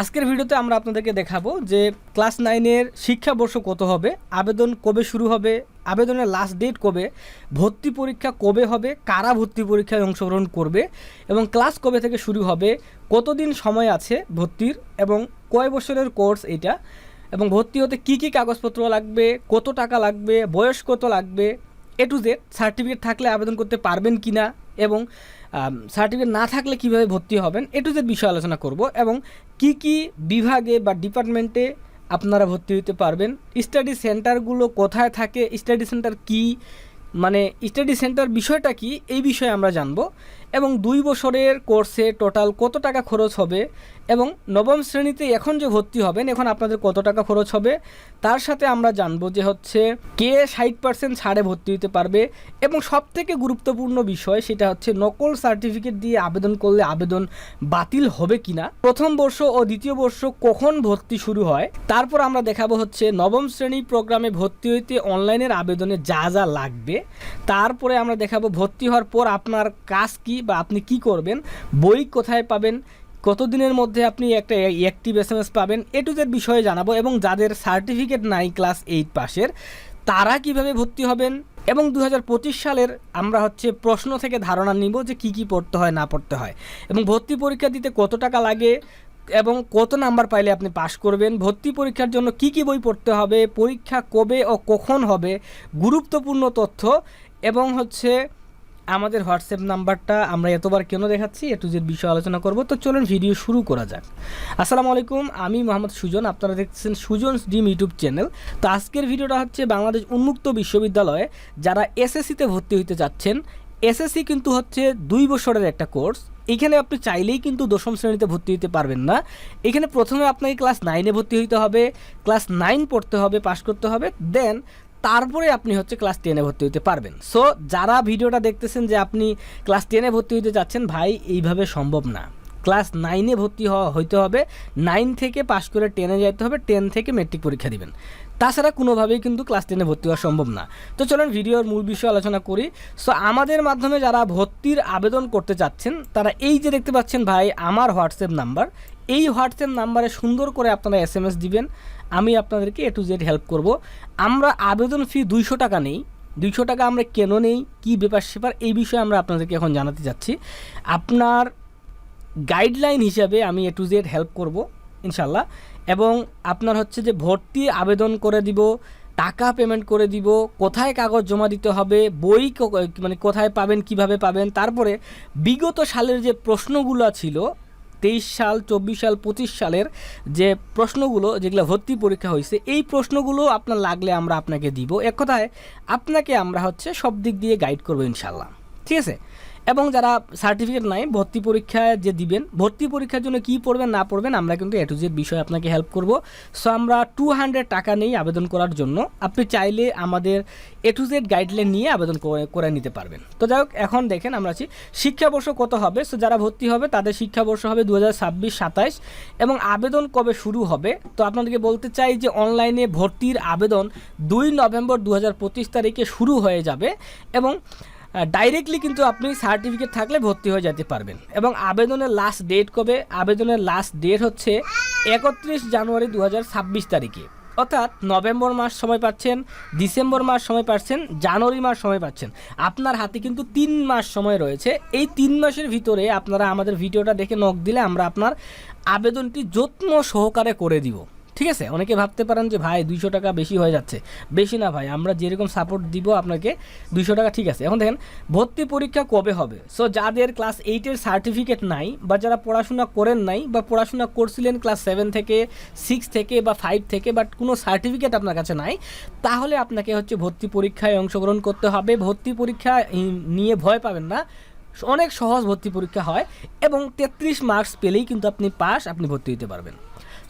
আজকের ভিডিওতে আমরা আপনাদেরকে দেখাবো যে ক্লাস নাইনের শিক্ষাবর্ষ কত হবে, আবেদন কবে শুরু হবে, আবেদনের লাস্ট ডেট কবে, ভর্তি পরীক্ষা কবে হবে, কারা ভর্তি পরীক্ষায় অংশগ্রহণ করবে এবং ক্লাস কবে থেকে শুরু হবে, কতদিন সময় আছে ভর্তির এবং কয় বছরের কোর্স এটা এবং ভর্তি হতে কী কী কাগজপত্র লাগবে, কত টাকা লাগবে, বয়স কত লাগবে এ টু জেড সার্টিফিকেট থাকলে আবেদন করতে পারবেন কি না এবং সার্টিফিকেট না থাকলে কীভাবে ভর্তি হবেন এটু যে বিষয়ে আলোচনা করব এবং কি কি বিভাগে বা ডিপার্টমেন্টে আপনারা ভর্তি হতে পারবেন স্টাডি সেন্টারগুলো কোথায় থাকে স্টাডি সেন্টার কি মানে স্টাডি সেন্টার বিষয়টা কি, এই বিষয়ে আমরা জানব। এবং দুই বছরের কোর্সে টোটাল কত টাকা খরচ হবে এবং নবম শ্রেণীতে এখন যে ভর্তি হবেন, এখন আপনাদের কত টাকা খরচ হবে, তার সাথে আমরা জানব যে হচ্ছে কে ষাট পার্সেন্ট ছাড়ে ভর্তি হতে পারবে এবং সব থেকে গুরুত্বপূর্ণ বিষয় সেটা হচ্ছে নকল সার্টিফিকেট দিয়ে আবেদন করলে আবেদন বাতিল হবে কিনা, প্রথম বর্ষ ও দ্বিতীয় বর্ষ কখন ভর্তি শুরু হয়, তারপর আমরা দেখাবো হচ্ছে নবম শ্রেণি প্রোগ্রামে ভর্তি হইতে অনলাইনের আবেদনে যা যা লাগবে, তারপরে আমরা দেখাবো ভর্তি হওয়ার পর আপনার কাজ কি বা আপনি কি করবেন? বই কোথায় পাবেন? কতদিনের মধ্যে আপনি একটা অ্যাক্টিভ এস এম এস পাবেন? এ টু জেড বিষয়ে জানাব এবং যাদের সার্টিফিকেট নাই ক্লাস এইট পাসের তারা কীভাবে ভর্তি হবেন? এবং দু হাজার পঁচিশ সালের আমরা হচ্ছে প্রশ্ন থেকে ধারণা নিব যে কি কি পড়তে হয়, না পড়তে হয়। এবং ভর্তি পরীক্ষা দিতে কত টাকা লাগে এবং কত নাম্বার পাইলে আপনি পাশ করবেন? ভর্তি পরীক্ষার জন্য কি কি বই পড়তে হবে? পরীক্ষা কবে ও কখন হবে? গুরুত্বপূর্ণ তথ্য এবং হচ্ছে আমাদের হোয়াটসঅ্যাপ নাম্বারটা আমরা এতবার কেন দেখাচ্ছি একটু যে বিষয় আলোচনা করব। তো চলুন ভিডিও শুরু করা যাক। আসসালামু আলাইকুম, আমি মোহাম্মদ সুজন, আপনারা দেখছেন সুজনস ডিম ইউটিউব চ্যানেল। তো আজকের ভিডিওটা হচ্ছে বাংলাদেশ উন্মুক্ত বিশ্ববিদ্যালয়ে যারা এসএসসিতে ভর্তি হতে যাচ্ছেন, এসএসসি কিন্তু হচ্ছে দুই বছরের একটা কোর্স। এখানে আপনি চাইলেই কিন্তু দশম শ্রেণীতে ভর্তি হতে পারবেন না। এখানে প্রথমে আপনাকে ক্লাস নাইনে ভর্তি হতে হবে, ক্লাস নাইন পড়তে হবে, পাশ করতে হবে। দেন তারপরে আপনি হচ্ছে ক্লাস টেনে ভর্তি হতে পারবেন। সো যারা ভিডিওটা দেখতেছেন যে আপনি ক্লাস টেনে ভর্তি হতে যাচ্ছেন, ভাই, এইভাবে সম্ভব না। ক্লাস নাইনে ভর্তি হওয়া হইতে হবে নাইন থেকে পাশ করে টেনে যাইতে হবে টেন থেকে মেট্রিক পরীক্ষা দিবেন। তাছাড়া কোনোভাবেই কিন্তু ক্লাস টেনে ভর্তি হওয়া সম্ভব না। তো চলুন ভিডিওর মূল বিষয় আলোচনা করি। সো আমাদের মাধ্যমে যারা ভর্তির আবেদন করতে চাচ্ছেন, তারা এই যে দেখতে পাচ্ছেন, ভাই, আমার হোয়াটসঅ্যাপ নাম্বার এই হোয়াটসঅ্যাপ নাম্বারে সুন্দর করে আপনারা এস এম এস দিবেন। আমি আপনাদেরকে এ টু জেড হেল্প করব। আমরা আবেদন ফি দুইশো টাকা নেই। দুইশো টাকা আমরা কেন নেই? কী ব্যাপার সেপার? এই বিষয়ে আমরা আপনাদেরকে এখন জানাতে যাচ্ছি। আপনার গাইডলাইন হিসাবে আমি এ টু জেড হেল্প করব ইনশাল্লাহ এবং আপনার হচ্ছে যে ভর্তি আবেদন করে দিব, টাকা পেমেন্ট করে দিব, কোথায় কাগজ জমা দিতে হবে, বই মানে কোথায় পাবেন, কীভাবে পাবেন, তারপরে বিগত সালের যে প্রশ্নগুলো ছিল তেইশ সাল, চব্বিশ সাল, পঁচিশ সালের যে প্রশ্নগুলো যেগুলো ভর্তি পরীক্ষা হয়েছে, এই প্রশ্নগুলো আপনার লাগলে আমরা আপনাকে দিব। এক কথায়, আপনাকে আমরা হচ্ছে সব দিক দিয়ে গাইড করব ইনশাল্লাহ ঠিক আছে? এবং যারা সার্টিফিকেট নাই, ভর্তি পরীক্ষায় যে দিবেন, ভর্তি পরীক্ষার জন্য কি পড়বেন, না পড়বেন, আমরা কিন্তু এ টু জেড বিষয়ে আপনাকে হেল্প করব। সো আমরা টু হান্ড্রেড টাকা নেই আবেদন করার জন্য আপনি চাইলে আমাদের এ টু জেড গাইডলাইন নিয়ে আবেদন করে- নিতে পারবেন। তো যাই হোক, এখন দেখেন আমরা আছি। শিক্ষাবর্ষ কত হবে? সো যারা ভর্তি হবে, তাদের শিক্ষাবর্ষ হবে দু হাজার ছাব্বিশ সাতাইশ এবং আবেদন কবে শুরু হবে? তো আপনাদেরকে বলতে চাই যে অনলাইনে ভর্তির আবেদন দুই নভেম্বর দু হাজার পঁচিশ তারিখে শুরু হয়ে যাবে এবং ডাইরেক্টলি কিন্তু আপনি সার্টিফিকেট থাকলে ভর্তি হয়ে যেতে পারবেন। এবং আবেদনের লাস্ট ডেট কবে? আবেদনের লাস্ট ডেট হচ্ছে একত্রিশ জানুয়ারি দু হাজার ছাব্বিশ তারিখে। অর্থাৎ নভেম্বর মাস সময় পাচ্ছেন, ডিসেম্বর মাস সময় পাচ্ছেন, জানুয়ারি মাস সময় পাচ্ছেন। আপনার হাতে কিন্তু তিন মাস সময় রয়েছে। এই তিন মাসের ভিতরে আপনারা আমাদের ভিডিওটা দেখে নখ দিলে আমরা আপনার আবেদনটি যত্ন সহকারে করে দিব। ঠিক আছে? অনেকে ভাবতে পারেন যে, ভাই, দুইশো টাকা বেশি হয়ে যাচ্ছে। বেশি না, ভাই। আমরা যেরকম সাপোর্ট দিব আপনাকে, দুইশো টাকা ঠিক আছে। এখন দেখেন, ভর্তি পরীক্ষা কবে হবে? সো যাদের ক্লাস এইটের সার্টিফিকেট নাই বা যারা পড়াশোনা করেন নাই বা পড়াশোনা করছিলেন ক্লাস সেভেন থেকে সিক্স থেকে বা ফাইভ থেকে বাট কোনো সার্টিফিকেট আপনার কাছে নাই, তাহলে আপনাকে হচ্ছে ভর্তি পরীক্ষায় অংশগ্রহণ করতে হবে। ভর্তি পরীক্ষা নিয়ে ভয় পাবেন না। অনেক সহজ ভর্তি পরীক্ষা হয় এবং তেত্রিশ মার্কস পেলেই কিন্তু আপনি পাস আপনি ভর্তি হতে পারবেন।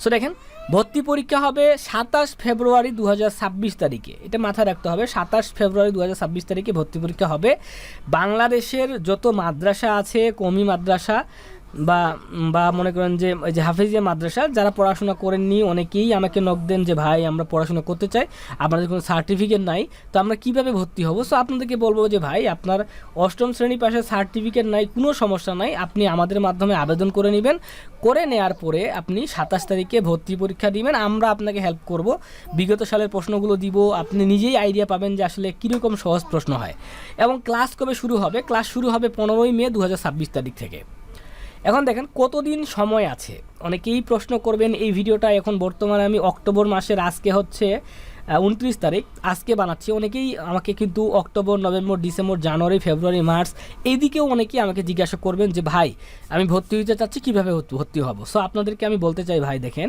সো দেখেন ভর্তি পরীক্ষা হবে সাতাশ ফেব্রুয়ারি দু হাজার ছাব্বিশ তারিখে। এটা মাথায় রাখতে হবে, সাতাশ ফেব্রুয়ারি দু হাজার ছাব্বিশ তারিখে ভর্তি পরীক্ষা হবে। বাংলাদেশের যত মাদ্রাসা আছে, কমি মাদ্রাসা বা বা মনে করেন যে, ওই যে হাফিজিয়া মাদ্রাসা, যারা পড়াশোনা করেননি, অনেকেই আমাকে নক দেন যে, ভাই, আমরা পড়াশোনা করতে চাই, আপনাদের কোনো সার্টিফিকেট নাই, তো আমরা কীভাবে ভর্তি হব? সো আপনাদেরকে বলব যে, ভাই, আপনার অষ্টম শ্রেণি পাশে সার্টিফিকেট নাই, কোনো সমস্যা নাই, আপনি আমাদের মাধ্যমে আবেদন করে নেবেন, করে নেওয়ার পরে আপনি সাতাশ তারিখে ভর্তি পরীক্ষা দিবেন, আমরা আপনাকে হেল্প করব, বিগত সালের প্রশ্নগুলো দিব, আপনি নিজেই আইডিয়া পাবেন যে, আসলে কীরকম সহজ প্রশ্ন হয়। এবং ক্লাস কবে শুরু হবে? ক্লাস শুরু হবে পনেরোই মে দু হাজার ছাব্বিশ তারিখ থেকে। এখন দেখেন কতদিন সময় আছে? অনেকেই প্রশ্ন করবেন, এই ভিডিওটা এখন বর্তমানে আমি অক্টোবর মাসের, আজকে হচ্ছে উনত্রিশ তারিখ, আজকে বানাচ্ছি। অনেকেই আমাকে কিন্তু অক্টোবর, নভেম্বর, ডিসেম্বর, জানুয়ারি, ফেব্রুয়ারি, মার্চ, এইদিকেও অনেকেই আমাকে জিজ্ঞাসা করবেন যে, ভাই, আমি ভর্তি হতে চাচ্ছি, কীভাবে ভর্তি হব? সো আপনাদেরকে আমি বলতে চাই, ভাই, দেখেন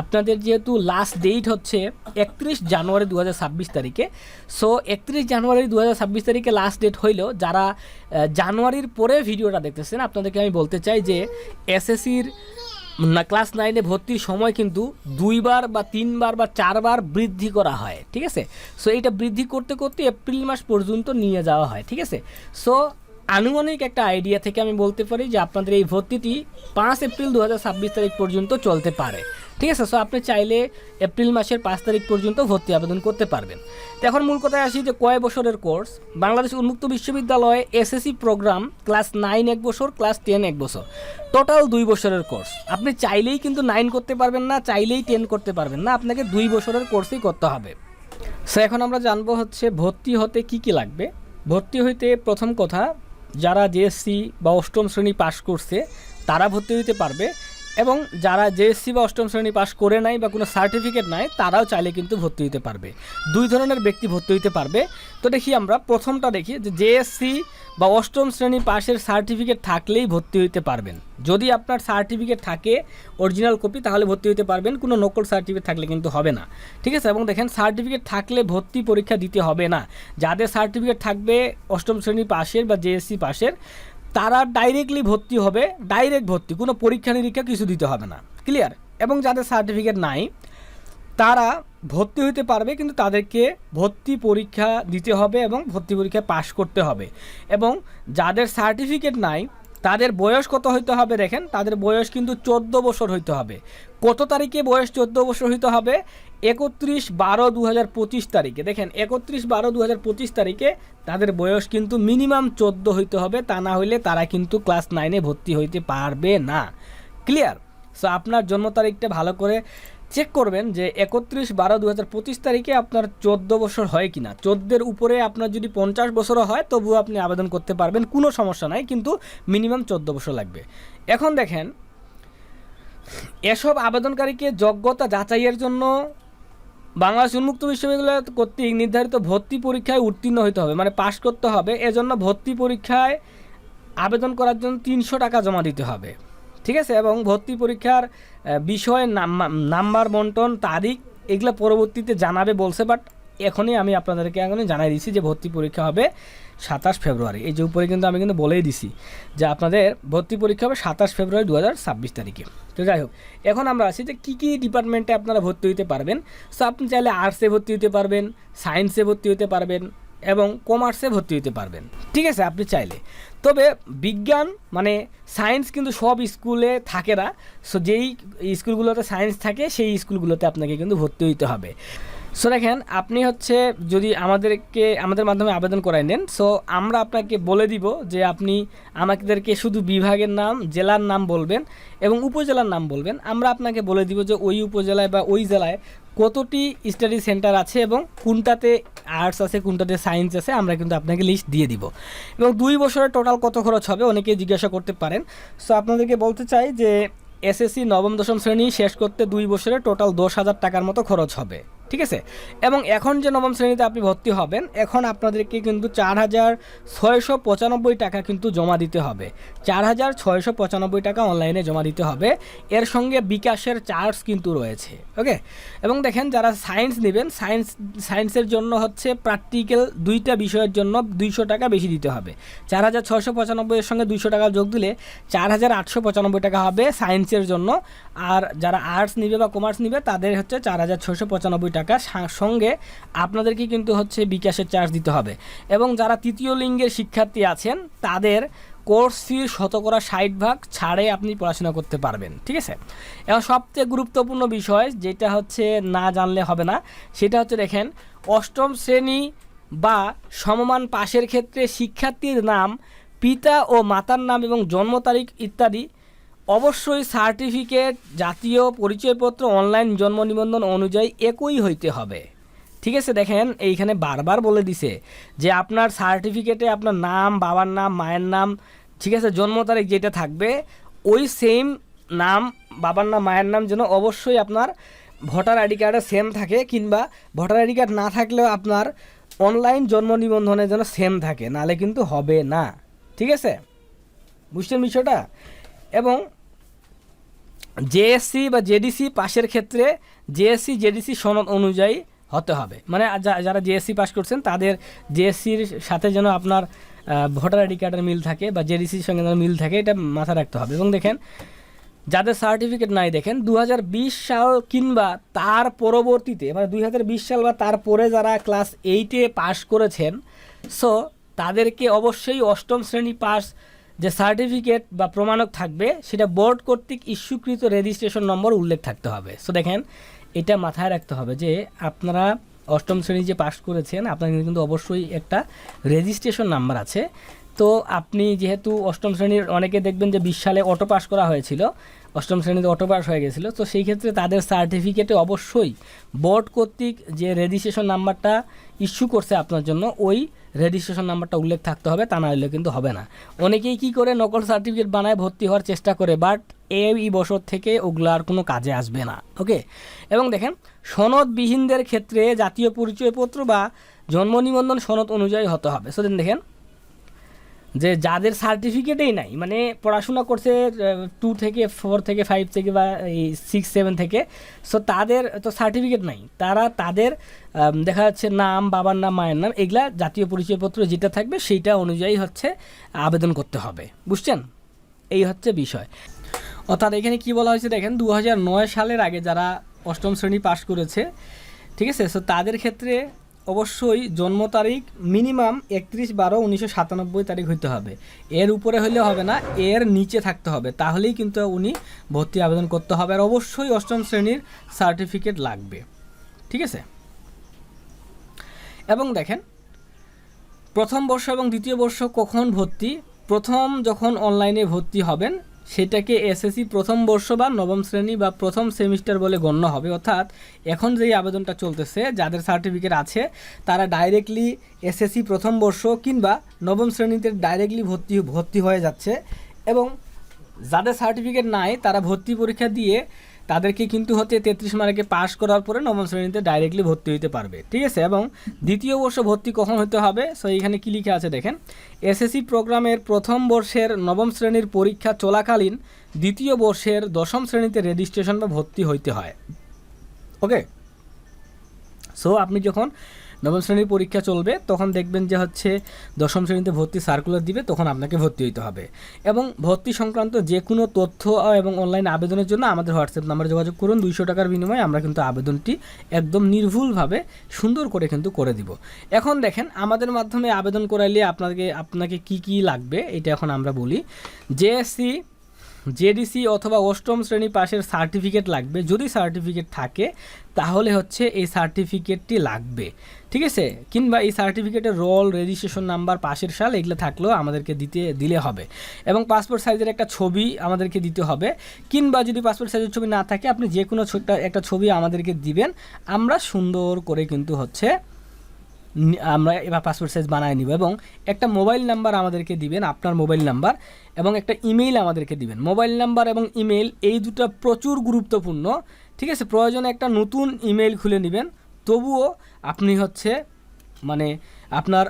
আপনাদের যেহেতু লাস্ট ডেট হচ্ছে একত্রিশ জানুয়ারি দু হাজার ছাব্বিশ তারিখে সো একত্রিশ জানুয়ারি দু হাজার ছাব্বিশ তারিখে লাস্ট ডেট হইলেও যারা জানুয়ারির পরে ভিডিওটা দেখতেছেন, আপনাদেরকে আমি বলতে চাই যে এসএসসির না ক্লাস নাইনে ভর্তির সময় কিন্তু দুইবার বা তিনবার বা চারবার বৃদ্ধি করা হয়, ঠিক আছে? সো এইটা বৃদ্ধি করতে করতে এপ্রিল মাস পর্যন্ত নিয়ে যাওয়া হয়, ঠিক আছে? সো আনুমানিক একটা আইডিয়া থেকে আমি বলতে পারি যে আপনাদের এই ভর্তিটি পাঁচ এপ্রিল দু হাজার ছাব্বিশ তারিখ পর্যন্ত চলতে পারে। ঠিক আছে? সো আপনি চাইলে এপ্রিল মাসের পাঁচ তারিখ পর্যন্ত ভর্তি আবেদন করতে পারবেন। তো এখন মূল কথায় আসি যে কয় বছরের কোর্স? বাংলাদেশ উন্মুক্ত বিশ্ববিদ্যালয়ে এসএসসি প্রোগ্রাম ক্লাস নাইন এক বছর, ক্লাস টেন এক বছর। টোটাল দুই বছরের কোর্স। আপনি চাইলেই কিন্তু নাইন করতে পারবেন না, চাইলেই টেন করতে পারবেন না। আপনাকে দুই বছরের কোর্সই করতে হবে। সো এখন আমরা জানব হচ্ছে ভর্তি হতে কি কি লাগবে? ভর্তি হইতে প্রথম কথা যারা জেএসসি বা অষ্টম শ্রেণি পাশ করছে তারা ভর্তি হইতে পারবে। এবং যারা জেএসসি বা অষ্টম শ্রেণি পাশ করে নাই বা কোনো সার্টিফিকেট নাই, তারাও চাইলে কিন্তু ভর্তি হতে পারবে। দুই ধরনের ব্যক্তি ভর্তি হইতে পারবে। তো দেখি আমরা প্রথমটা দেখি যে জেএসসি বা অষ্টম শ্রেণি পাশের সার্টিফিকেট থাকলেই ভর্তি হইতে পারবেন। যদি আপনার সার্টিফিকেট থাকে অরিজিনাল কপি তাহলে ভর্তি হতে পারবেন। কোনো নকল সার্টিফিকেট থাকলে কিন্তু হবে না। ঠিক আছে? এবং দেখেন সার্টিফিকেট থাকলে ভর্তি পরীক্ষা দিতে হবে না। যাদের সার্টিফিকেট থাকবে অষ্টম শ্রেণি পাশের বা জেএসসি পাশের তারা ডাইরেক্টলি ভর্তি হবে ডাইরেক্ট ভর্তি, কোনো পরীক্ষা নিরীক্ষা কিছু দিতে হবে না। ক্লিয়ার এবং যাদের সার্টিফিকেট নাই, তারা ভর্তি হতে পারবে, কিন্তু তাদেরকে ভর্তি পরীক্ষা দিতে হবে এবং ভর্তি পরীক্ষায় পাশ করতে হবে। এবং যাদের সার্টিফিকেট নাই, তাদের বয়স কত হইতে হবে দেখেন, তাদের বয়স কিন্তু চোদ্দ বছর হইতে হবে। কত তারিখে বয়স চোদ্দ বছর হইতে হবে? একত্রিশ বারো দু তারিখে। দেখেন, একত্রিশ বারো দু তারিখে তাদের বয়স কিন্তু মিনিমাম চোদ্দ হইতে হবে, তা না হইলে তারা কিন্তু ক্লাস নাইনে ভর্তি হইতে পারবে না। ক্লিয়ার? সো আপনার জন্ম তারিখটা ভালো করে চেক করবেন যে একত্রিশ বারো দু হাজার পঁচিশ তারিখে আপনার চোদ্দ বছর হয় কি না চোদ্দের উপরে আপনার যদি পঞ্চাশ বছরও হয়, তবুও আপনি আবেদন করতে পারবেন, কোনো সমস্যা নাই, কিন্তু মিনিমাম চোদ্দ বছর লাগবে। এখন দেখেন, এসব আবেদনকারীকে যোগ্যতা যাচাইয়ের জন্য বাংলাদেশ উন্মুক্ত বিশ্ববিদ্যালয় কর্তৃক নির্ধারিত ভর্তি পরীক্ষায় উত্তীর্ণ হতে হবে মানে পাশ করতে হবে। এজন্য ভর্তি পরীক্ষায় আবেদন করার জন্য তিনশো টাকা জমা দিতে হবে। ঠিক আছে? এবং ভর্তি পরীক্ষার বিষয়ে বিষয় নাম- নাম্বার, বন্টন, তারিখ এগুলো পরবর্তীতে জানাবে বলছে বাট এখনই আমি আপনাদেরকে এখনই জানাই দিচ্ছি যে ভর্তি পরীক্ষা হবে। সাতাশ ফেব্রুয়ারি। এই যে উপরে কিন্তু আমি কিন্তু বলেই দিছি যে আপনাদের ভর্তি পরীক্ষা হবে সাতাশ ফেব্রুয়ারি দু হাজার ছাব্বিশ তারিখে। তো যাই হোক, এখন আমরা আসি যে কী কী ডিপার্টমেন্টে আপনারা ভর্তি হতে পারবেন। সো আপনি চাইলে আর্টসে ভর্তি হতে পারবেন, সায়েন্সে ভর্তি হতে পারবেন এবং কমার্সে ভর্তি হতে পারবেন। ঠিক আছে, আপনি চাইলে। তবে বিজ্ঞান মানে সায়েন্স কিন্তু সব স্কুলে থাকে না। সো যেই স্কুলগুলোতে সায়েন্স থাকে, সেই স্কুলগুলোতে আপনাকে কিন্তু ভর্তি হইতে হবে। সো দেখেন, আপনি হচ্ছে যদি আমাদেরকে, আমাদের মাধ্যমে আবেদন করাই নেন সো আমরা আপনাকে বলে দিব যে আপনি আমাদেরকে শুধু বিভাগের নাম, জেলার নাম বলবেন এবং উপজেলার নাম বলবেন। আমরা আপনাকে বলে দিব যে ওই উপজেলায় বা ওই জেলায় কতটি স্টাডি সেন্টার আছে এবং কোনটাতে আর্টস আছে, কোনটাতে সায়েন্স আছে, আমরা কিন্তু আপনাকে লিস্ট দিয়ে দিব। এবং দুই বছরের টোটাল কত খরচ হবে, অনেকেই জিজ্ঞাসা করতে পারেন। সো আপনাদেরকে বলতে চাই যে এসএসসি নবম, দশম শ্রেণি শেষ করতে দুই বছরে টোটাল দশ হাজার টাকার মতো খরচ হবে। ঠিক আছে? এবং এখন যে নবম শ্রেণীতে আপনি ভর্তি হবেন, এখন আপনাদেরকে কিন্তু চার হাজার ছয়শো পঁচানব্বই টাকা কিন্তু জমা দিতে হবে। চার হাজার ছয়শো পঁচানব্বই টাকা অনলাইনে জমা দিতে হবে। এর সঙ্গে বিকাশের চার্জ কিন্তু রয়েছে ওকে এবং দেখেন যারা সায়েন্স নেবেন সায়েন্স সায়েন্সের জন্য হচ্ছে প্র্যাকটিক্যাল দুইটা বিষয়ের জন্য দুইশো টাকা বেশি দিতে হবে। চার হাজার ছয়শো পঁচানব্বইয়ের সঙ্গে দুইশো টাকা যোগ দিলে চার হাজার আটশো পঁচানব্বই টাকা হবে সায়েন্সের জন্য। আর যারা আর্টস নিবে বা কমার্স নিবে, তাদের হচ্ছে চার হাজার ছয়শো পঁচানব্বই টাকা সা- সঙ্গে আপনাদেরকে কিন্তু হচ্ছে বিকাশের চার্জ দিতে হবে। এবং যারা তৃতীয় লিঙ্গের শিক্ষার্থী আছেন, তাদের কোর্স ফির শতকরা ষাট ভাগ ছাড়ে আপনি পড়াশোনা করতে পারবেন, ঠিক আছে? এখন সবচেয়ে গুরুত্বপূর্ণ বিষয় যেটা হচ্ছে না জানলে হবে না, সেটা হচ্ছে দেখেন, অষ্টম শ্রেণি বা সমমান পাশের ক্ষেত্রে শিক্ষার্থীর নাম, পিতা ও মাতার নাম এবং জন্ম তারিখ ইত্যাদি অবশ্যই সার্টিফিকেট, জাতীয় পরিচয়পত্র, অনলাইন জন্ম নিবন্ধন অনুযায়ী একই হইতে হবে। ঠিক আছে, দেখেন, এইখানে বারবার বলে দিছে যে আপনার সার্টিফিকেটে আপনার নাম, বাবার নাম, মায়ের নাম, ঠিক আছে, জন্ম তারিখ যেটা থাকবে, ওই সেম নাম, বাবার নাম, মায়ের নাম যেন অবশ্যই আপনার ভোটার আইডি কার্ডে সেম থাকে কিংবা ভোটার আইডি কার্ড না থাকলেও আপনার অনলাইন জন্ম নিবন্ধনে যেন সেম থাকে, নালে কিন্তু হবে না। ঠিক আছে? বুঝছেন বিষয়টা? এবং জেএসসি বা জেডিসি পাশের ক্ষেত্রে জেএসসি জেডিসি সনদ অনুযায়ী হতে হবে। মানে যারা জেএসসি পাস করছেন, তাদের জেএসসির সাথে যেন আপনার ভোটার আইডি কার্ডের মিল থাকে বা জেডিসির সঙ্গে যেন মিল থাকে, এটা মাথায় রাখতে হবে। এবং দেখেন, যাদের সার্টিফিকেট নাই, দেখেন দু হাজার বিশ সাল কিংবা তার পরবর্তীতে মানে দু হাজার বিশ সাল বা তারপরে যারা ক্লাস এইটে পাশ করেছেন সো তাদেরকে অবশ্যই অষ্টম শ্রেণি পাস যে সার্টিফিকেট বা প্রমাণক থাকবে, সেটা বোর্ড কর্তৃক ইস্যুকৃত রেজিস্ট্রেশন নম্বর উল্লেখ থাকতে হবে। সো দেখেন, এটা মাথায় রাখতে হবে যে আপনারা অষ্টম শ্রেণি যে পাশ করেছেন, আপনার কিন্তু অবশ্যই একটা রেজিস্ট্রেশন নাম্বার আছে। তো আপনি যেহেতু অষ্টম শ্রেণির, অনেকে দেখবেন যে বিশ সালে অটো পাস করা হয়েছিল, অষ্টম শ্রেণীতে অটো পাস হয়ে গেছিল, তো সেই ক্ষেত্রে তাদের সার্টিফিকেটে অবশ্যই বোর্ড কর্তৃক যে রেজিস্ট্রেশন নাম্বারটা ইস্যু করছে আপনার জন্য, ওই রেজিস্ট্রেশন নাম্বারটা উল্লেখ থাকতে হবে, তা না হলে কিন্তু হবে না। অনেকেই কি করে নকল সার্টিফিকেট বানায় ভর্তি হওয়ার চেষ্টা করে, বাট এই বছর থেকে ওগুলো আর কোনো কাজে আসবে না, ওকে? এবং দেখেন, সনদবিহীনদের ক্ষেত্রে জাতীয় পরিচয়পত্র বা জন্ম নিবন্ধন সনদ অনুযায়ী হতে হবে। সেদিন দেখেন যে যাদের সার্টিফিকেটেই নাই মানে পড়াশোনা করছে টু থেকে ফোর থেকে ফাইভ থেকে বা এই সিক্স সেভেন থেকে সো তাদের তো সার্টিফিকেট নাই। তারা তাদের দেখা যাচ্ছে নাম, বাবার নাম, মায়ের নাম, এগুলা জাতীয় পরিচয়পত্র যেটা থাকবে সেইটা অনুযায়ী হচ্ছে আবেদন করতে হবে। বুঝছেন? এই হচ্ছে বিষয়। অর্থাৎ এখানে কি বলা হয়েছে দেখেন দু হাজার নয় সালের আগে যারা অষ্টম শ্রেণি পাশ করেছে, ঠিক আছে? সো তাদের ক্ষেত্রে অবশ্যই জন্ম তারিখ মিনিমাম একত্রিশ বারো উনিশশো সাতানব্বই তারিখ হইতে হবে। এর উপরে হলে হবে না, এর নিচে থাকতে হবে। তাহলেই কিন্তু উনি ভর্তি আবেদন করতে হবে। আর অবশ্যই অষ্টম শ্রেণির সার্টিফিকেট লাগবে। ঠিক আছে? এবং দেখেন, প্রথম বর্ষ এবং দ্বিতীয় বর্ষ কখন ভর্তি? প্রথম যখন অনলাইনে ভর্তি হবেন সেটাকে এসএসসি প্রথম বর্ষ বা নবম শ্রেণি বা প্রথম সেমিস্টার বলে গণ্য হবে। অর্থাৎ এখন যেই আবেদনটা চলতেছে, যাদের সার্টিফিকেট আছে, তারা ডাইরেক্টলি এসএসসি প্রথম বর্ষ কিংবা নবম শ্রেণীতে ডাইরেক্টলি ভর্তি ভর্তি হয়ে যাচ্ছে এবং যাদের সার্টিফিকেট নাই, তারা ভর্তি পরীক্ষা দিয়ে তাদেরকে কিন্তু হচ্ছে তেত্রিশ মার্কে পাশ করার পরে নবম শ্রেণীতে ডাইরেক্টলি ভর্তি হইতে পারবে, ঠিক আছে? এবং দ্বিতীয় বর্ষ ভর্তি কখন হতে হবে? সো এখানে কী লিখে আছে দেখেন? এসএসসি প্রোগ্রামের প্রথম বর্ষের নবম শ্রেণির পরীক্ষা চলাকালীন দ্বিতীয় বর্ষের দশম শ্রেণীতে রেজিস্ট্রেশন বা ভর্তি হইতে হয়। ওকে সো আপনি যখন নবম শ্রেণির পরীক্ষা চলবে, তখন দেখবেন যে হচ্ছে দশম শ্রেণীতে ভর্তি সার্কুলার দিবে, তখন আপনাকে ভর্তি হইতে হবে। এবং ভর্তি সংক্রান্ত যে কোনো তথ্য এবং অনলাইন আবেদনের জন্য আমাদের হোয়াটসঅ্যাপ নাম্বারে যোগাযোগ করুন, দুইশো টাকার বিনিময়ে আমরা কিন্তু আবেদনটি একদম নির্ভুলভাবে সুন্দর করে কিন্তু করে দিব। এখন দেখেন, আমাদের মাধ্যমে আবেদন করাইলে আপনাকে আপনাকে কি কি লাগবে, এটা এখন আমরা বলি। জেএসসি জেডিসি অথবা অষ্টম শ্রেণি পাশের সার্টিফিকেট লাগবে। যদি সার্টিফিকেট থাকে, তাহলে হচ্ছে এই সার্টিফিকেটটি লাগবে। ঠিক আছে? কিংবা এই সার্টিফিকেটের রোল, রেজিস্ট্রেশন নাম্বার, পাশের সাল এগুলো থাকলেও আমাদেরকে দিতে, দিলে হবে। এবং পাসপোর্ট সাইজের একটা ছবি আমাদেরকে দিতে হবে। কিংবা যদি পাসপোর্ট সাইজের ছবি না থাকে, আপনি যে কোনো একটা ছবি আমাদেরকে দিবেন। আমরা সুন্দর করে কিন্তু হচ্ছে আমরা এবার পাসপোর্ট সাইজ বানায় নিব এবং একটা মোবাইল নাম্বার আমাদেরকে দিবেন, আপনার মোবাইল নাম্বার এবং একটা ইমেইল আমাদেরকে দিবেন। মোবাইল নাম্বার এবং ইমেইল এই দুটো প্রচুর গুরুত্বপূর্ণ, ঠিক আছে? প্রয়োজনে একটা নতুন ইমেইল খুলে নেবেন। তবুও আপনি হচ্ছে মানে আপনার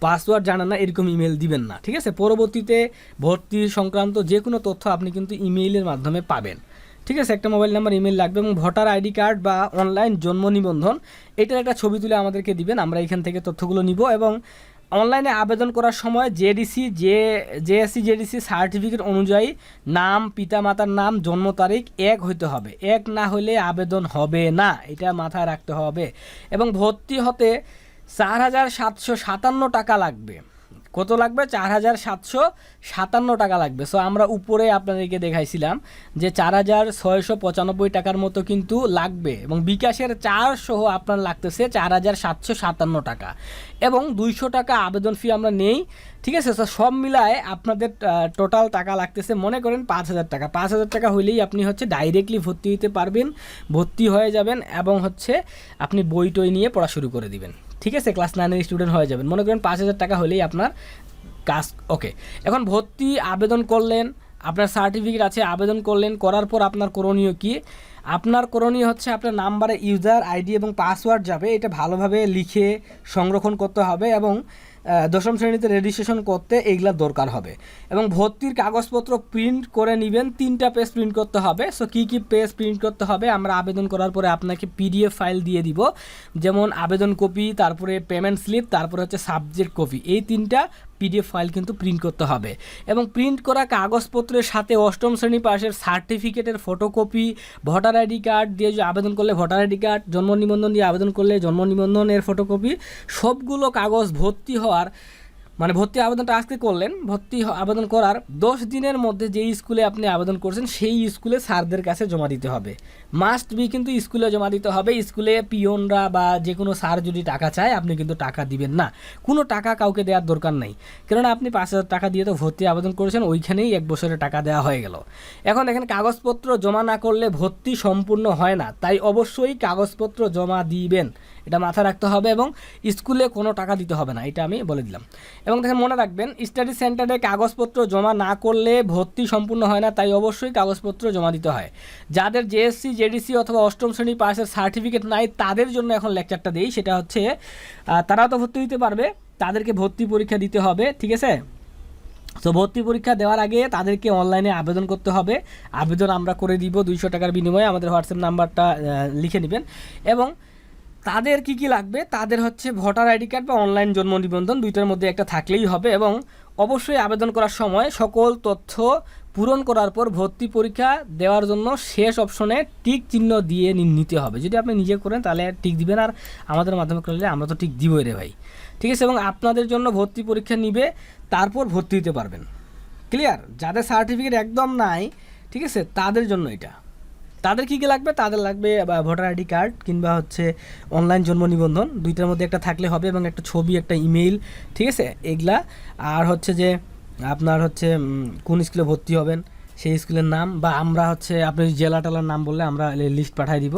পাসওয়ার্ড জানা না, এরকম ইমেল দিবেন না, ঠিক আছে? পরবর্তীতে ভর্তি সংক্রান্ত যে কোনো তথ্য আপনি কিন্তু ইমেইলের মাধ্যমে পাবেন। ঠিক আছে, একটা মোবাইল নাম্বার ইমেল লাগবে এবং ভোটার আইডি কার্ড বা অনলাইন জন্ম নিবন্ধন, এটার একটা ছবি তুলে আমাদেরকে দিবেন, আমরা এখান থেকে তথ্যগুলো নিব এবং অনলাইনে আবেদন করার সময় JDC J JSC JDC certificate অনুযায়ী নাম, পিতামাতার নাম, জন্ম তারিখ এক হইতে হবে। এক না হলে আবেদন হবে না, এটা মাথায় রাখতে হবে। এবং ভর্তি হতে চার হাজার সাতশো সাতান্ন টাকা লাগবে। কত লাগবে? চার হাজার সাতশো সাতান্ন টাকা লাগবে। সো আমরা উপরে আপনাদেরকে দেখাইছিলাম যে চার হাজার ছয়শো পঁচানব্বই টাকার মতো কিন্তু লাগবে এবং বিকাশের চার সহ আপনার লাগতেছে চার হাজার সাতশো সাতান্ন টাকা। এবং দুইশো টাকা আবেদন ফি আমরা নেই, ঠিক আছে? তো সব মিলায় আপনাদের টোটাল টাকা লাগতেছে, মনে করেন পাঁচ হাজার টাকা। পাঁচ হাজার টাকা হইলেই আপনি হচ্ছে ডাইরেক্টলি ভর্তি হতে পারবেন, ভর্তি হয়ে যাবেন এবং হচ্ছে আপনি বই টই নিয়ে পড়া শুরু করে দিবেন। ঠিক আছে ক্লাস নাইনের স্টুডেন্ট হয়ে যাবেন। মনে করেন পাঁচ হাজার টাকা হলেই আপনার কাজ ওকে এখন ভর্তি আবেদন করলেন, আপনার সার্টিফিকেট আছে, আবেদন করলেন, করার পর আপনার করণীয় কি? আপনার করণীয় হচ্ছে আপনার নাম্বারে ইউজার আইডি এবং পাসওয়ার্ড যাবে, এটা ভালোভাবে লিখে সংরক্ষণ করতে হবে এবং দশম শ্রেণীতে রেজিস্ট্রেশন করতে এইগুলা দরকার হবে। এবং ভর্তির কাগজপত্র প্রিন্ট করে নেবেন, তিনটা পেজ প্রিন্ট করতে হবে। সো কী কী পেজ প্রিন্ট করতে হবে আমরা আবেদন করার পরে আপনাকে পিডিএফ ফাইল দিয়ে দিব। যেমন আবেদন কপি তারপরে পেমেন্ট স্লিপ তারপরে হচ্ছে সাবজেক্ট কপি এই তিনটা পিডিএফ ফাইল কিন্তু প্রিন্ট করতে হবে। এবং প্রিন্ট করা কাগজপত্রের সাথে অষ্টম শ্রেণি পাশের সার্টিফিকেটের ফটোকপি ভোটার আইডি কার্ড দিয়ে আবেদন করলে ভোটার আইডি কার্ড জন্ম নিবন্ধন দিয়ে আবেদন করলে জন্ম নিবন্ধনের ফটোকপি সবগুলো কাগজ ভর্তি হওয়ার মানে ভর্তি আবেদনটা আজকে করলেন, ভর্তি আবেদন করার দশ দিনের মধ্যে যেই স্কুলে আপনি আবেদন করছেন, সেই স্কুলে স্যারদের কাছে জমা দিতে হবে। মাস্ট বি কিন্তু স্কুলে জমা দিতে হবে। স্কুলে পিয়নরা বা যে কোনো স্যার যদি টাকা চায়, আপনি কিন্তু টাকা দিবেন না। কোনো টাকা কাউকে দেওয়ার দরকার নেই। কেননা আপনি পাঁচ হাজার টাকা দিয়ে তো ভর্তি আবেদন করেছেন, ওইখানেই এক বছরে টাকা দেওয়া হয়ে গেল। এখন এখানে কাগজপত্র জমা না করলে ভর্তি সম্পূর্ণ হয় না। তাই অবশ্যই কাগজপত্র জমা দিবেন। এটা মাথায় রাখতে হবে এবং স্কুলে কোনো টাকা দিতে হবে না, এটা আমি বলে দিলাম। এবং দেখেন, মনে রাখবেন স্টাডি সেন্টারে কাগজপত্র জমা না করলে ভর্তি সম্পূর্ণ হয় না, তাই অবশ্যই কাগজপত্র জমা দিতে হয়। যাদের জেএসসি জেডিসি অথবা অষ্টম শ্রেণি পাশের সার্টিফিকেট নাই, তাদের জন্য এখন লেকচারটা দিই, সেটা হচ্ছে তারাও তো ভর্তি দিতে পারবে, তাদেরকে ভর্তি পরীক্ষা দিতে হবে, ঠিক আছে? তো ভর্তি পরীক্ষা দেওয়ার আগে তাদেরকে অনলাইনে আবেদন করতে হবে, আবেদন আমরা করে দিব দুইশো টাকার বিনিময়ে, আমাদের হোয়াটসঅ্যাপ নাম্বারটা লিখে নেবেন। এবং তাদের কি কি লাগবে? তাদের হচ্ছে ভোটার আইডি কার্ড বা অনলাইন জন্ম নিবন্ধন দুইটার মধ্যে একটা থাকলেই হবে এবং অবশ্যই আবেদন করার সময় সকল তথ্য পূরণ করার পর ভর্তি পরীক্ষা দেওয়ার জন্য শেষ অপশনে টিক চিহ্ন দিয়ে নিতে হবে। যদি আপনি নিজে করেন তাহলে টিক দিবেন আর আমাদের মাধ্যমে করলে আমরা তো টিক দিবই রে ভাই। ঠিক আছে, এবং আপনাদের জন্য ভর্তি পরীক্ষা নিবে, তারপর ভর্তি হতে পারবেন। ক্লিয়ার যাদের সার্টিফিকেট একদম নাই, ঠিক আছে, তাদের জন্য এটা। তাদের কী কী লাগবে? তাদের লাগবে ভোটার আইডি কার্ড কিংবা হচ্ছে অনলাইন জন্ম নিবন্ধন। দুইটার মধ্যে একটা থাকলে হবে এবং একটা ছবি, একটা ইমেইল ঠিক আছে? এগুলা। আর হচ্ছে যে আপনার হচ্ছে কোন স্কুলে ভর্তি হবেন, সেই স্কুলের নাম বা আমরা হচ্ছে, আপনি জেলা টেলার নাম বললে আমরা লিস্ট পাঠিয়ে দিব।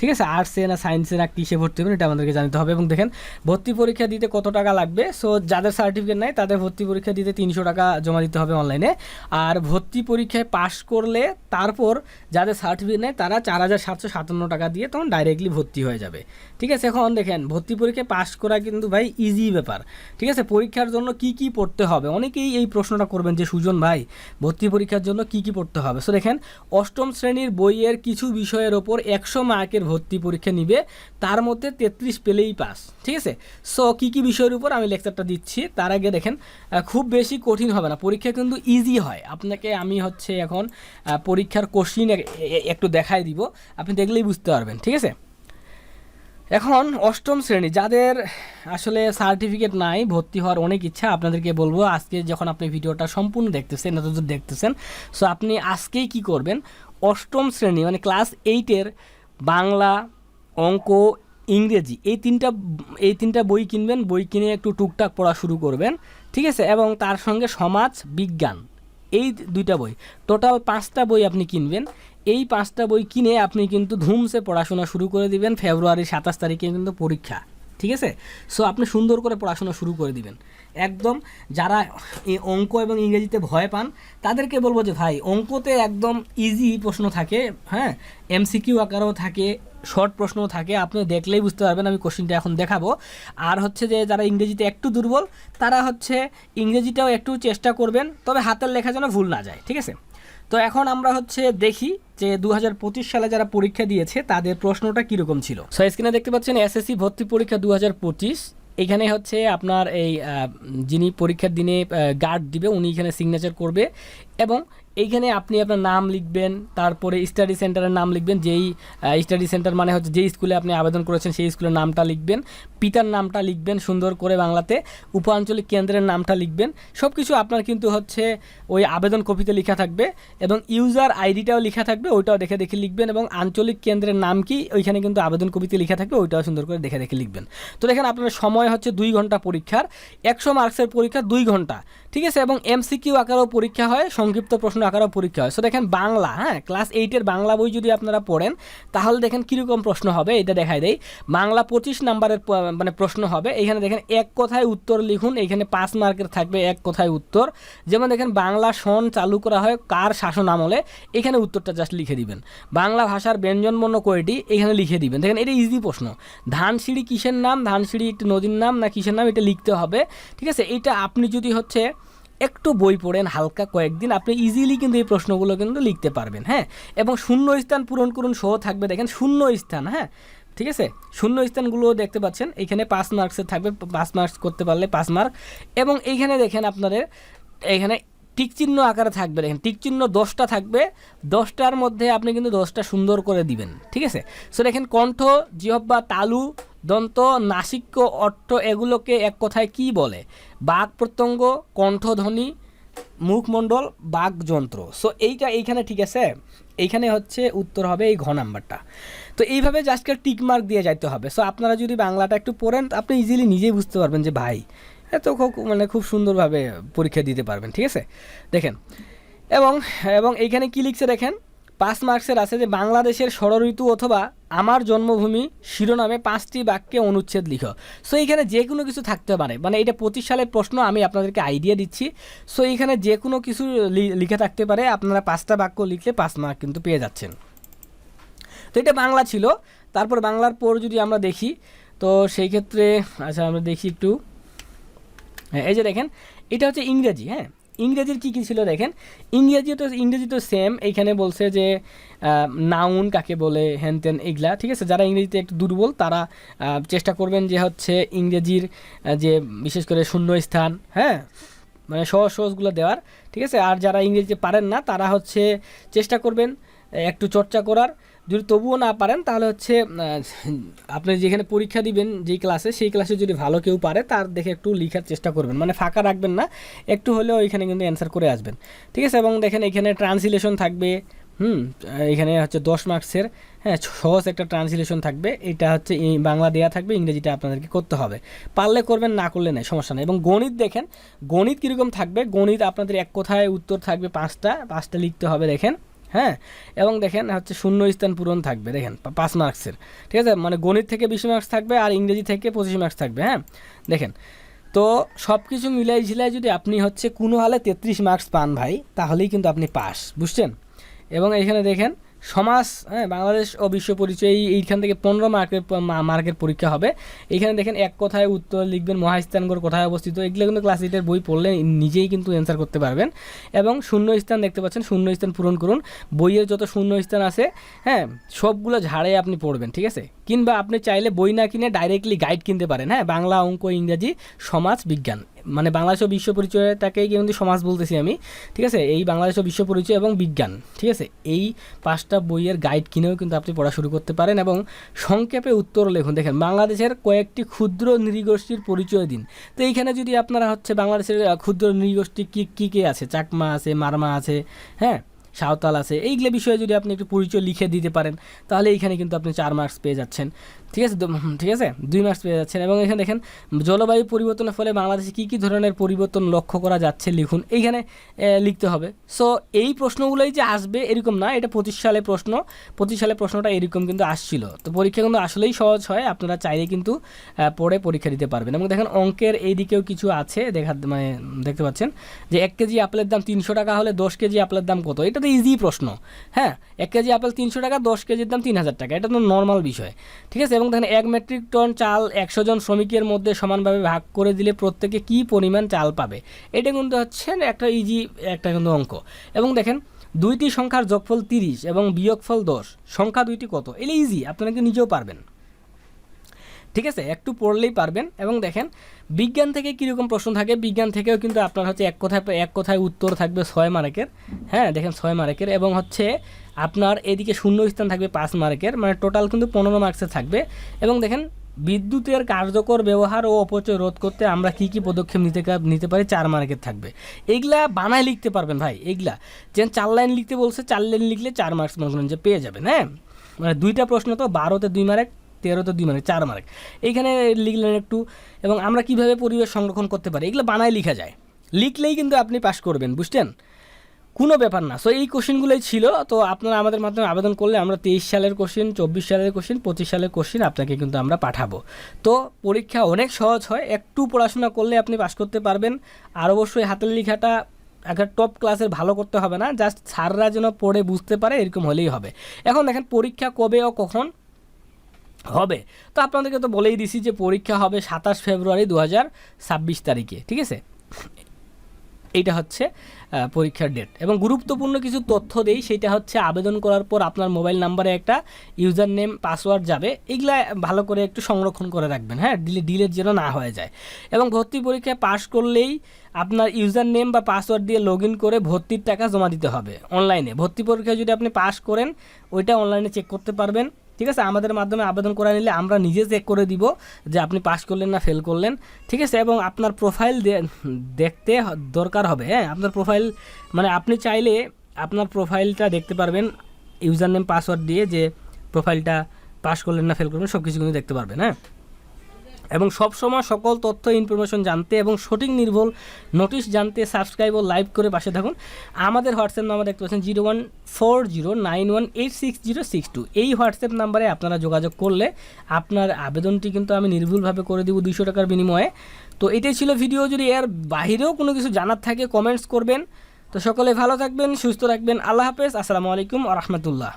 ঠিক আছে? আর্টসে না সায়েন্সে না কিসে ভর্তি হবেন এটা আমাদেরকে জানতে হবে। এবং দেখেন, ভর্তি পরীক্ষা দিতে কত টাকা লাগবে? সো যাদের সার্টিফিকেট নাই, তাদের ভর্তি পরীক্ষা দিতে তিনশো টাকা জমা দিতে হবে অনলাইনে আর ভর্তি পরীক্ষায় পাশ করলে তারপর যাদের সার্টিফিকেট নেয় তারা চার হাজার সাতশো সাতান্ন টাকা দিয়ে তখন ডাইরেক্টলি ভর্তি হয়ে যাবে। ঠিক আছে? এখন দেখেন, ভর্তি পরীক্ষায় পাশ করা কিন্তু ভাই ইজি ব্যাপার। ঠিক আছে? পরীক্ষার জন্য কি কি পড়তে হবে? অনেকেই এই প্রশ্নটা করবেন যে, সুজন ভাই, ভর্তি পরীক্ষার জন্য কি কি পড়তে হবে? সো দেখেন, অষ্টম শ্রেণির বইয়ের কিছু বিষয়ের ওপর একশো মার্কের ভর্তি পরীক্ষা নিবে, তার মধ্যে তেত্রিশ পেলেই পাস, ঠিক আছে? সো কী কী বিষয়ের উপর আমি লেকচারটা দিচ্ছি, তার আগে দেখেন খুব বেশি কঠিন হবে না, পরীক্ষা কিন্তু ইজি হয়। আপনাকে আমি হচ্ছে এখন পরীক্ষার কোশ্চিন একটু দেখাই দিব, আপনি দেখলেই বুঝতে পারবেন, ঠিক আছে? এখন অষ্টম শ্রেণি, যাদের আসলে সার্টিফিকেট নাই, ভর্তি হওয়ার অনেক ইচ্ছা, আপনাদেরকে বলব, আজকে যখন আপনি ভিডিওটা সম্পূর্ণ দেখতেছেন এত দেখতেছেন সো আপনি আজকেই কি করবেন? অষ্টম শ্রেণি মানে ক্লাস এইটের বাংলা, অঙ্ক, ইংরেজি এই তিনটা এই তিনটা বই কিনবেন, বই কিনে একটু টুকটাক পড়া শুরু করবেন, ঠিক আছে? এবং তার সঙ্গে সমাজ, বিজ্ঞান, এই দুইটা বই। টোটাল পাঁচটা বই আপনি কিনবেন। এই পাঁচটা বই কিনে আপনি কিন্তু ধুমসে পড়াশোনা শুরু করে দিবেন, ফেব্রুয়ারি সাতাশ তারিখে কিন্তু পরীক্ষা, ঠিক আছে? সো আপনি সুন্দর করে পড়াশোনা শুরু করে দিবেন। একদম যারা অঙ্ক এবং ইংরেজিতে ভয় পান, তাদেরকে বলব যে, ভাই, অঙ্কতে একদম ইজি প্রশ্ন থাকে হ্যাঁ? এমসিকিউ আকারেও থাকে শর্ট প্রশ্নও থাকে, আপনি দেখলেই বুঝতে পারবেন, আমি কোশ্চিনটা এখন দেখাবো। আর হচ্ছে যে, যারা ইংরেজিতে একটু দুর্বল, তারা হচ্ছে ইংরেজিটাও একটু চেষ্টা করবেন, তবে হাতের লেখা যেন ভুল না যায়, ঠিক আছে? তো এখন আমরা হচ্ছে দেখি যে দু হাজার পঁচিশ সালে যারা পরীক্ষা দিয়েছে, তাদের প্রশ্নটা কীরকম ছিল? সো স্ক্রিনে দেখতে পাচ্ছেন এসএসসি ভর্তি পরীক্ষা দু হাজার পঁচিশ। এখানে হচ্ছে আপনার এই যিনি পরীক্ষার দিনে গার্ড দিবে উনি এখানে সিগনেচার করবে এবং এইখানে আপনি আপনার নাম লিখবেন, তারপরে স্টাডি সেন্টারের নাম লিখবেন, যেই স্টাডি সেন্টার মানে হচ্ছে যেই স্কুলে আপনি আবেদন করেছেন সেই স্কুলের নামটা লিখবেন, পিতার নামটা লিখবেন সুন্দর করে বাংলাতে উপ আঞ্চলিক কেন্দ্রের নামটা লিখবেন সব কিছু আপনার কিন্তু হচ্ছে ওই আবেদন কপিতে লেখা থাকবে এবং ইউজার আইডিটাও লেখা থাকবে, ওইটাও দেখে দেখে লিখবেন এবং আঞ্চলিক কেন্দ্রের নাম কি, ওইখানে কিন্তু আবেদন কপিতে লেখা থাকবে, ওইটাও সুন্দর করে দেখে দেখে লিখবেন। তো দেখেন আপনার সময় হচ্ছে দুই ঘণ্টা পরীক্ষার, একশো মার্কসের পরীক্ষা দুই ঘণ্টা, ঠিক আছে? এবং এমসিকিউ আকারেও পরীক্ষা হয়, সংক্ষিপ্ত প্রশ্ন আকারেও পরীক্ষা হয়। সো দেখেন বাংলা হ্যাঁ ক্লাস এইটের বাংলা বই যদি আপনারা পড়েন, তাহলে দেখেন কীরকম প্রশ্ন হবে, এটা দেখাই দেয় বাংলা পঁচিশ নাম্বারের মানে প্রশ্ন হবে এখানে দেখেন এক কথায় উত্তর লিখুন এখানে পাঁচ মার্কের থাকবে এক কথায় উত্তর। যেমন দেখেন বাংলা সন চালু করা হয় কার শাসন আমলে, এখানে উত্তরটা জাস্ট লিখে দিবেন। বাংলা ভাষার ব্যঞ্জনবর্ণ কয়টি এখানে লিখে দিবেন। দেখেন এটা ইজি প্রশ্ন। ধানসিঁড়ি কিসের নাম, ধানসিঁড়ি একটি নদীর নাম, না কিসের নাম, এটা লিখতে হবে। ঠিক আছে, এটা আপনি যদি হচ্ছে একটু বই পড়েন, হালকা কয়েকদিন, আপনি ইজিলি কিন্তু এই প্রশ্নগুলো কিন্তু লিখতে পারবেন হ্যাঁ? এবং শূন্য স্থান পূরণ করুন, সহ থাকবে, দেখেন শূন্য স্থান হ্যাঁ? ঠিক আছে? শূন্য স্থানগুলো দেখতে পাচ্ছেন, এখানে পাঁচ মার্কসের থাকবে, পাঁচ মার্কস করতে পারলে পাঁচ মার্ক এবং এইখানে দেখেন আপনাদের, এখানে টিক চিহ্ন আকারে থাকবে, দেখেন টিক চিহ্ন দশটা থাকবে, দশটার মধ্যে আপনি কিন্তু দশটা সুন্দর করে দিবেন, ঠিক আছে? সো দেখেন কণ্ঠ জিহব্বা তালু দন্ত, নাসিক্য, অট্ট এগুলোকে এক কথায় কি বলে? বাঘ প্রত্যঙ্গ কণ্ঠধ্বনি মুখমণ্ডল বাঘ যন্ত্র। সো এইটা এইখানে ঠিক আছে? এইখানে হচ্ছে উত্তর হবে এই ঘ নাম্বারটা। তো এইভাবে জাস্টকে টিক মার্ক দিয়ে যাইতে হবে। সো আপনারা যদি বাংলাটা একটু পড়েন, আপনি ইজিলি নিজেই বুঝতে পারবেন যে, ভাই এত খুব মানে খুব সুন্দরভাবে পরীক্ষা দিতে পারবেন। ঠিক আছে? দেখেন, এবং এবং এইখানে কি লিখছে দেখেন? পাঁচ মার্কসের আছে যে, বাংলাদেশের ষড়ঋতু অথবা আমার জন্মভূমি শিরোনামে পাঁচটি বাক্যে অনুচ্ছেদ লিখো। সো এইখানে যে কোনো কিছু থাকতে পারে। মানে এটা পঁচিশ সালের প্রশ্ন, আমি আপনাদেরকে আইডিয়া দিচ্ছি। সো এইখানে যে কোনো কিছু লিখে থাকতে পারে। আপনারা পাঁচটা বাক্য লিখলে পাঁচ মার্ক কিন্তু পেয়ে যাচ্ছেন। তো এটা বাংলা ছিল। তারপর বাংলার পর যদি আমরা দেখি, তো সেই ক্ষেত্রে আচ্ছা আমরা দেখি একটু। হ্যাঁ এই যে দেখেন, এটা হচ্ছে ইংরেজি হ্যাঁ? ইংরেজির কী কী ছিল দেখেন? ইংরেজি তো ইংরেজি তো সেম এইখানে বলছে যে নাউন কাকে বলে হ্যান ত্যান এগুলা, ঠিক আছে? যারা ইংরেজিতে একটু দুর্বল, তারা চেষ্টা করবেন যে হচ্ছে ইংরেজির যে বিশেষ করে শূন্য স্থান হ্যাঁ? মানে সহজ সহজগুলো দেওয়ার, ঠিক আছে? আর যারা ইংরেজিতে পারেন না, তারা হচ্ছে চেষ্টা করবেন, একটু চর্চা করার যদি তবুও না পারেন, তাহলে হচ্ছে আপনি যেখানে পরীক্ষা দিবেন, যেই ক্লাসে সেই ক্লাসে যদি ভালো কেউ পারে, তার দেখে একটু লিখার চেষ্টা করবেন। মানে ফাঁকা রাখবেন না, একটু হলেও এখানে কিন্তু অ্যান্সার করে আসবেন। ঠিক আছে? এবং দেখেন এখানে ট্রান্সলেশন থাকবে, হুম, এখানে হচ্ছে দশ মার্কসের হ্যাঁ সহজ একটা ট্রান্সলেশন থাকবে। এটা হচ্ছে বাংলা দেওয়া থাকবে, ইংরেজিটা আপনাদেরকে করতে হবে। পারলে করবেন, না করলে নেই, সমস্যা নেই। এবং গণিত দেখেন, গণিত কীরকম থাকবে? গণিত আপনাদের এক কথায় উত্তর থাকবে পাঁচটা পাঁচটা লিখতে হবে, দেখেন। হ্যাঁ? এবং দেখেন হচ্ছে শূন্য স্থান পূরণ থাকবে, দেখেন পাঁচ মার্কসের ঠিক আছে? মানে গণিত থেকে বিশ মার্কস থাকবে আর ইংরেজি থেকে পঁচিশ মার্কস থাকবে হ্যাঁ? দেখেন, তো সব কিছু মিলাই ঝিলাই যদি আপনি হচ্ছে কোনো হালে তেত্রিশ মার্কস পান ভাই, তাহলেই কিন্তু আপনি পাস, বুঝছেন? এবং এখানে দেখেন সমাজ হ্যাঁ বাংলাদেশ ও বিশ্ব পরিচয় এইখান থেকে পনেরো মার্কের মার্কের পরীক্ষা হবে। এখানে দেখেন এক কথায় উত্তর লিখবেন, মহাস্থানগড় কোথায় অবস্থিত, এগুলো কিন্তু ক্লাস এইটের বই পড়লে নিজেই কিন্তু অ্যান্সার করতে পারবেন। এবং শূন্য স্থান দেখতে পাচ্ছেন শূন্য স্থান পূরণ করুন। বইয়ের যত শূন্য স্থান আছে হ্যাঁ সবগুলো ঝাড়ে আপনি পড়বেন, ঠিক আছে? কিংবা আপনি চাইলে বই না কিনে ডাইরেক্টলি গাইড কিনতে পারেন হ্যাঁ বাংলা, অঙ্ক, ইংরাজি, সমাজ, বিজ্ঞান। মানে বাংলাদেশ ও বিশ্ব পরিচয়টাকেই কিন্তু সমাজ বলতেছি আমি, ঠিক আছে? এই বাংলাদেশ ও বিশ্ব পরিচয় এবং বিজ্ঞান, ঠিক আছে? এই পাঁচটা বইয়ের গাইড কিনেও কিন্তু আপনি পড়া শুরু করতে পারেন এবং সংক্ষেপে উত্তর লেখুন। দেখেন, বাংলাদেশের কয়েকটি ক্ষুদ্র নৃগোষ্ঠীর পরিচয় দিন। তো এইখানে যদি আপনারা হচ্ছে বাংলাদেশের ক্ষুদ্র নৃগোষ্ঠী কী কী কে আছে? চাকমা আছে, মারমা আছে হ্যাঁ? সাঁওতাল আছে। এইগুলো বিষয়ে যদি আপনি একটু পরিচয় লিখে দিতে পারেন, তাহলে এইখানে কিন্তু আপনি চার মার্কস পেয়ে যাচ্ছেন। ঠিক আছে ঠিক আছে? দুই মার্কস পেয়ে যাচ্ছেন। এবং এখানে দেখেন, জলবায়ু পরিবর্তনের ফলে বাংলাদেশে কী কী ধরনের পরিবর্তন লক্ষ্য করা যাচ্ছে লিখুন। এইখানে লিখতে হবে। সো এই প্রশ্নগুলোই যে আসবে এরকম না, এটা পঁচিশ সালে প্রশ্ন। পঁচিশ সালে প্রশ্নটা এরকম কিন্তু আসছিল। তো পরীক্ষা কিন্তু আসলেই সহজ হয়, আপনারা চাইলে কিন্তু পড়ে পরীক্ষা দিতে পারবেন। এবং দেখেন, অঙ্কের এই দিকেও কিছু আছে, দেখা মানে দেখতে পাচ্ছেন, যে এক কেজি আপেলের দাম তিনশো টাকা হলে দশ কেজি আপেলের দাম কত? এটা তো ইজি প্রশ্ন হ্যাঁ? এক কেজি আপেল তিনশো টাকা, দশ কেজির দাম তিন হাজার টাকা। এটা তো নর্মাল বিষয়। ঠিক আছে? এবং দেখেন এক মেট্রিক টন চাল একশো জন শ্রমিকের মধ্যে সমানভাবে ভাগ করে দিলে প্রত্যেকে কি পরিমাণ চাল পাবে? এটা কিন্তু হচ্ছে একটা ইজি একটা কিন্তু অঙ্ক। এবং দেখেন, দুইটি সংখ্যার যোগফল তিরিশ এবং বিয়োগফল দশ। সংখ্যা দুইটি কত? এলে ইজি আপনারা কি নিজেও পারবেন। ঠিক আছে? একটু পড়লেই পারবেন। এবং দেখেন, বিজ্ঞান থেকে কীরকম প্রশ্ন থাকে? বিজ্ঞান থেকেও কিন্তু আপনার হচ্ছে এক কথায় এক কথায় উত্তর থাকবে ছয় মার্কের। হ্যাঁ দেখেন ছয় মার্কের। এবং হচ্ছে আপনার এদিকে শূন্য স্থান থাকবে পাঁচ মার্কের। মানে টোটাল কিন্তু পনেরো মার্কসের থাকবে। এবং দেখেন, বিদ্যুতের কার্যকর ব্যবহার ও অপচয় রোধ করতে আমরা কি কি পদক্ষেপ নিতে নিতে পারি? চার মার্কের থাকবে। এইগুলা বানায় লিখতে পারবেন ভাই এইগুলা যেন চার লাইন লিখতে বলছে, চার লাইন লিখলে চার মার্কস মনে করেন যে পেয়ে যাবেন হ্যাঁ? মানে দুইটা প্রশ্ন তো বারোতে দুই মার্ক তেরোতে দুই মার্ক চার মার্ক এইখানে লিখলেন একটু, এবং আমরা কীভাবে পরিবেশ সংরক্ষণ করতে পারি, এগুলো বানায় লিখা যায়। লিখলেই কিন্তু আপনি পাস করবেন, বুঝছেন? কোনো ব্যাপার না। সো এই কোশ্চেনগুলোই ছিল। তো আপনারা আমাদের মাধ্যমে আবেদন করলে আমরা তেইশ সালের কোশ্চেন, চব্বিশ সালের কোশ্চেন, পঁচিশ সালের কোশ্চেন আপনাকে কিন্তু আমরা পাঠাবো। তো পরীক্ষা অনেক সহজ হয়। একটু পড়াশোনা করলে আপনি পাস করতে পারবেন। আর অবশ্যই হাতের লেখাটা একটা টপ ক্লাসের ভালো করতে হবে না। জাস্ট স্যাররা যেন পড়ে বুঝতে পারে, এরকম হলেই হবে। এখন দেখেন, পরীক্ষা কবে ও কখন? হবে। তো আপনাদেরকে তো বলেই দিছি যে পরীক্ষা হবে সাতাশ ফেব্রুয়ারি দু হাজার ছাব্বিশ তারিখে, ঠিক আছে? এইটা হচ্ছে পরীক্ষার ডেট এবং গুরুত্বপূর্ণ কিছু তথ্য দেই, সেটা হচ্ছে আবেদন করার পর আপনার মোবাইল নাম্বারে একটা ইউজার নেম পাসওয়ার্ড যাবে। এগুলা ভালো করে একটু সংরক্ষণ করে রাখবেন হ্যাঁ? ডিলে ডিলেট যেন না হয়ে যায়। এবং ভর্তি পরীক্ষায় পাশ করলেই আপনার ইউজার নেম বা পাসওয়ার্ড দিয়ে লগ করে ভর্তির টাকা জমা দিতে হবে অনলাইনে ভর্তি পরীক্ষায় যদি আপনি পাস করেন, ওইটা অনলাইনে চেক করতে পারবেন। ঠিক আছে? আমাদের মাধ্যমে আবেদন করে নিলে আমরা নিজে চেক করে দিব যে আপনি পাস করলেন না ফেল করলেন। ঠিক আছে? এবং আপনার প্রোফাইল দেখতে দরকার হবে। হ্যাঁ আপনার প্রোফাইল মানে আপনি চাইলে আপনার প্রোফাইলটা দেখতে পারবেন ইউজার নেম পাসওয়ার্ড দিয়ে যে প্রোফাইলটা পাস করলেন না ফেল করবেন সব কিছু কিন্তু দেখতে পারবেন। হ্যাঁ? এবং সবসময় সকল তথ্য ইনফরমেশন জানতে এবং সঠিক নির্ভুল নোটিশ জানতে সাবস্ক্রাইব ও লাইভ করে পাশে থাকুন। আমাদের হোয়াটসঅ্যাপ নাম্বার দেখতে পাচ্ছেন zero one four zero nine one eight six zero six two এই হোয়াটসঅ্যাপ নাম্বারে আপনারা যোগাযোগ করলে আপনার আবেদনটি কিন্তু আমি নির্ভুলভাবে করে দেবো দুইশো টাকার বিনিময়ে। তো এটাই ছিল ভিডিও যদি এর বাহিরেও কোনো কিছু জানার থাকে কমেন্টস করবেন। তো সকলে ভালো থাকবেন, সুস্থ রাখবেন আল্লাহ হাফেজ। আসসালামু আলাইকুম আ রহমতুল্লাহ।